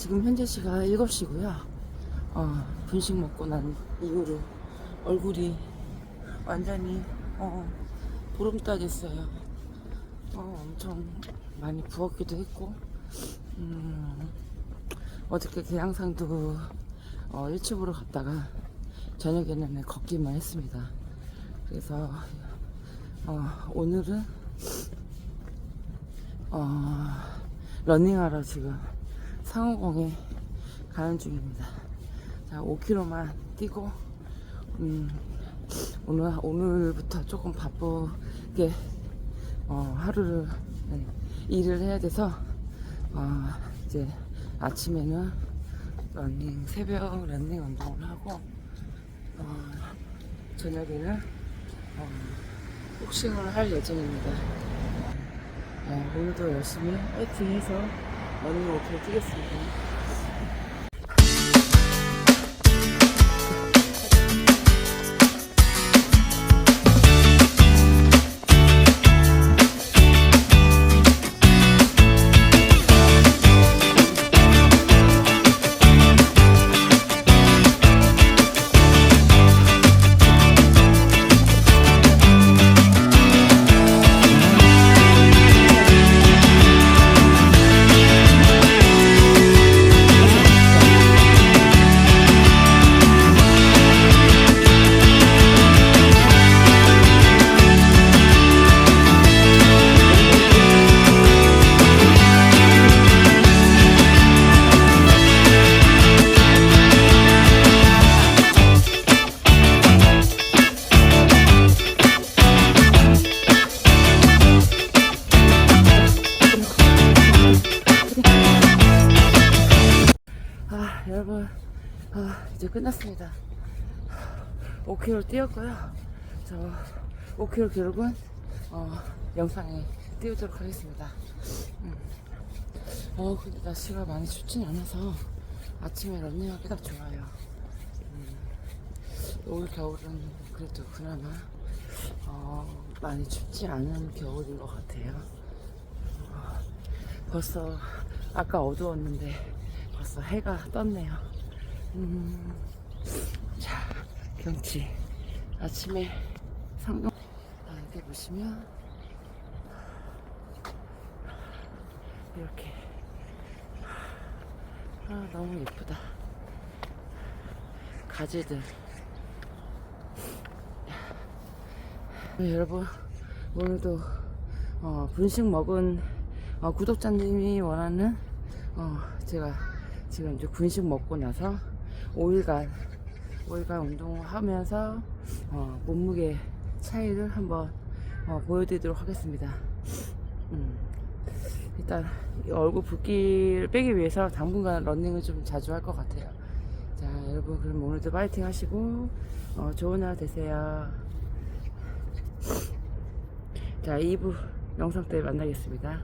지금 현재 시가 7시고요. 어, 분식 먹고 난 이후로 얼굴이 완전히 어, 보름달했어요. 어, 엄청 많이 부었기도 했고, 음, 어저께 계양상도 어, 일찍으로 갔다가 저녁에는 걷기만 했습니다. 그래서 어, 오늘은 어, 러닝하러 지금 상호공에 가는 중입니다. 자, 5km만 뛰고, 음, 오늘, 오늘부터 조금 바쁘게, 어, 하루를, 네, 일을 해야 돼서, 어, 이제 아침에는 러닝, 새벽 러닝 운동을 하고, 어, 저녁에는, 어, 복싱을 할 예정입니다. 어, 오늘도 열심히 파이팅 해서 러닝 5km 뛰겠습니다. 여러분, 아, 이제 끝났습니다. 5km 뛰었고요. 저 5km 기록은 어, 영상에 띄우도록 하겠습니다. 음. 어, 근데 날씨가 많이 춥진 않아서 아침에 런닝하기 딱 좋아요. 음. 올 겨울은 그래도 그나마 어, 많이 춥지 않은 겨울인 것 같아요. 어, 벌써 아까 어두웠는데 벌써 해가 떴네요. 음, 자, 경치. 아침에 상경. 아, 이렇게 보시면, 이렇게. 아, 너무 예쁘다. 가지들. 네, 여러분, 오늘도, 어, 분식 먹은, 어, 구독자님이 원하는, 어, 제가 지금 이제 분식 먹고 나서 5일간 5일간 운동을 하면서 어, 몸무게 차이를 한번 어, 보여드리도록 하겠습니다. 음, 일단 이 얼굴 붓기를 빼기 위해서 당분간 러닝을 좀 자주 할 것 같아요. 자 여러분 그럼 오늘도 파이팅 하시고 어, 좋은 하루 되세요. 자 2부 영상 때 만나겠습니다.